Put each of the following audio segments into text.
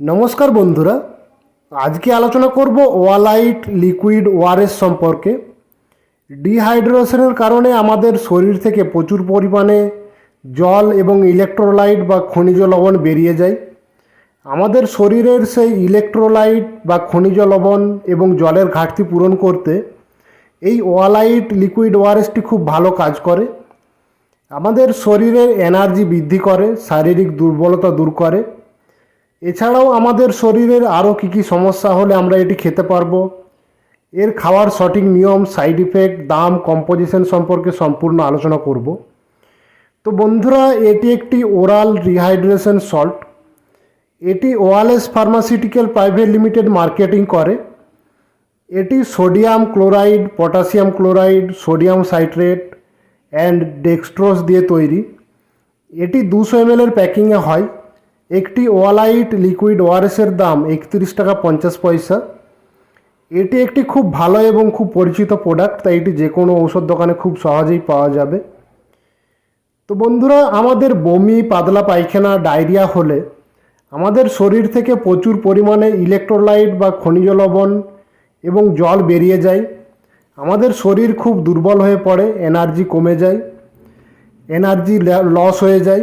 নমস্কার বন্ধুরা, আজকে আলোচনা করব ওয়ালাইট লিকুইড ওয়ারেস সম্পর্কে। ডিহাইড্রেশনের কারণে আমাদের শরীর থেকে প্রচুর পরিমাণে জল এবং ইলেকট্রোলাইট বা খনিজ লবণ বেরিয়ে যায়। আমাদের শরীরের সেই ইলেকট্রোলাইট বা খনিজ লবণ এবং জলের ঘাটতি পূরণ করতে এই ওয়ালাইট লিকুইড ওয়ারেসটি খুব ভালো কাজ করে। আমাদের শরীরের এনার্জি বৃদ্ধি করে, শারীরিক দুর্বলতা দূর করে। এছাড়াও আমাদের শরীরের আরও কী কী সমস্যা হলে আমরা এটি খেতে পারব? এর খাওয়ার সঠিক নিয়ম সাইড ইফেক্ট দাম কম্পোজিশন সম্পর্কে সম্পূর্ণ আলোচনা করব। তো বন্ধুরা, এটি একটি ওরাল রিহাইড্রেশন সল্ট এটি Wallace pharmaceutical private limited marketing করে। এটি sodium chloride potassium chloride sodium citrate and dextrose দিয়ে তৈরি। এটি দুশো এম প্যাকিংয়ে হয়। একটি ওয়ালাইট লিকুইড ওয়ারেসের দাম একত্রিশ টাকা পঞ্চাশ পয়সা। এটি একটি খুব ভালো এবং খুব পরিচিত প্রোডাক্ট তাই এটি যে কোনো ঔষধ দোকানে খুব সহজেই পাওয়া যাবে। তো বন্ধুরা, আমাদের বমি, পাতলা পায়খানা, ডায়রিয়া হলে আমাদের শরীর থেকে প্রচুর পরিমাণে ইলেকট্রোলাইট বা খনিজ লবণ এবং জল বেরিয়ে যায়। আমাদের শরীর খুব দুর্বল হয়ে পড়ে এনার্জি কমে যায় এনার্জি লস হয়ে যায়।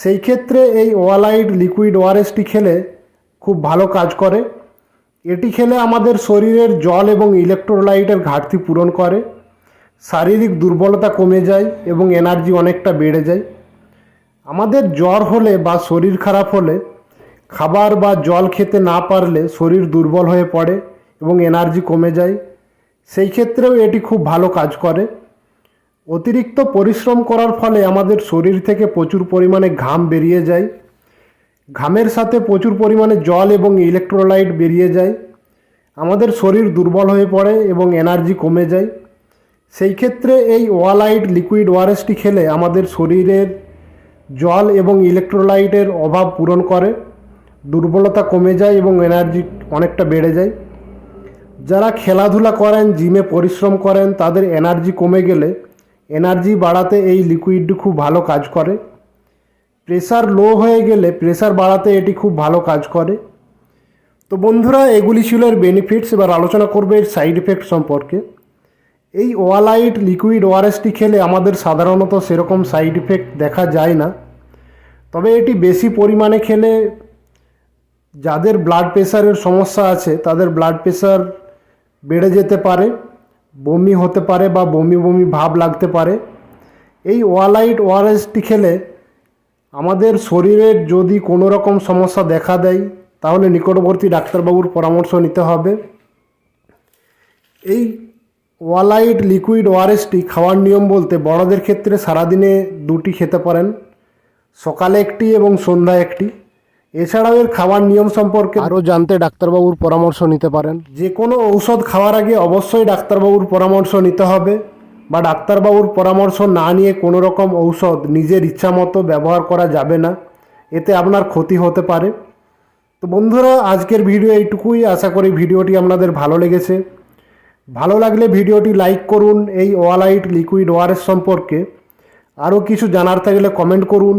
সেই ক্ষেত্রে এই ওয়ালাইট লিকুইড ওয়ারেসটি খেলে খুব ভালো কাজ করে। এটি খেলে আমাদের শরীরের জল এবং ইলেকট্রোলাইটের ঘাটতি পূরণ করে। শারীরিক দুর্বলতা কমে যায় এবং এনার্জি অনেকটা বেড়ে যায়। আমাদের জ্বর হলে বা শরীর খারাপ হলে খাবার বা জল খেতে না পারলে শরীর দুর্বল হয়ে পড়ে এবং এনার্জি কমে যায়। সেই ক্ষেত্রেও এটি খুব ভালো কাজ করে। অতিরিক্ত পরিশ্রম করার ফলে আমাদের শরীর থেকে প্রচুর পরিমাণে ঘাম বেরিয়ে যায়। ঘামের সাথে প্রচুর পরিমাণে জল এবং ইলেকট্রোলাইট বেরিয়ে যায়। আমাদের শরীর দুর্বল হয়ে পড়ে এবং এনার্জি কমে যায়। সেই ক্ষেত্রে এই ওয়ালাইট লিকুইড ওয়ারেসটি খেলে আমাদের শরীরের জল এবং ইলেকট্রোলাইটের অভাব পূরণ করে, দুর্বলতা কমে যায় এবং এনার্জি অনেকটা বেড়ে যায়। যারা খেলাধুলা করেন জিমে পরিশ্রম করেন, তাদের এনার্জি কমে গেলে এনার্জি বাড়াতে এই লিকুইডটি খুব ভালো কাজ করে। প্রেশার লো হয়ে গেলে প্রেশার বাড়াতে এটি খুব ভালো কাজ করে। তো বন্ধুরা, এগুলি ছিল এর বেনিফিটস এবার আলোচনা করবে এর সাইড এফেক্ট সম্পর্কে। এই ওয়ালাইট লিকুইড ওয়ারেসটি খেলে আমাদের সাধারণত সেরকম সাইড ইফেক্ট দেখা যায় না। তবে এটি বেশি পরিমাণে খেলে যাদের ব্লাড প্রেশারের সমস্যা আছে, তাদের ব্লাড প্রেশার বেড়ে যেতে পারে। বমি হতে পারে বা বমি বমি ভাব লাগতে পারে, এই ওয়ালাইট ওয়ারেসটি খেলে আমাদের শরীরের যদি কোনো রকম সমস্যা দেখা দেয়, তাহলে নিকটবর্তী ডাক্তারবাবুর পরামর্শ নিতে হবে। এই ওয়ালাইট লিকুইড ওয়ারেসটি খাওয়ার নিয়ম বলতে বড়দের ক্ষেত্রে সারাদিনে দুটি খেতে পারেন, সকালে একটি এবং সন্ধ্যায় একটি। এছাড়াও এর খাওয়ার নিয়ম সম্পর্কে আরও জানতে ডাক্তারবাবুর পরামর্শ নিতে পারেন। যে কোনো ঔষধ খাওয়ার আগে অবশ্যই ডাক্তারবাবুর পরামর্শ নিতে হবে বা ডাক্তারবাবুর পরামর্শ না নিয়ে কোনো রকম ঔষধ নিজের ইচ্ছা মতো ব্যবহার করা যাবে না। এতে আপনার ক্ষতি হতে পারে। তো বন্ধুরা আজকের ভিডিও এইটুকুই। আশা করি ভিডিওটি আপনাদের ভালো লেগেছে। ভালো লাগলে ভিডিওটি লাইক করুন এই ওয়ালাইট লিকুইড ওয়ারেস সম্পর্কে। আরও কিছু জানার থাকলে কমেন্ট করুন।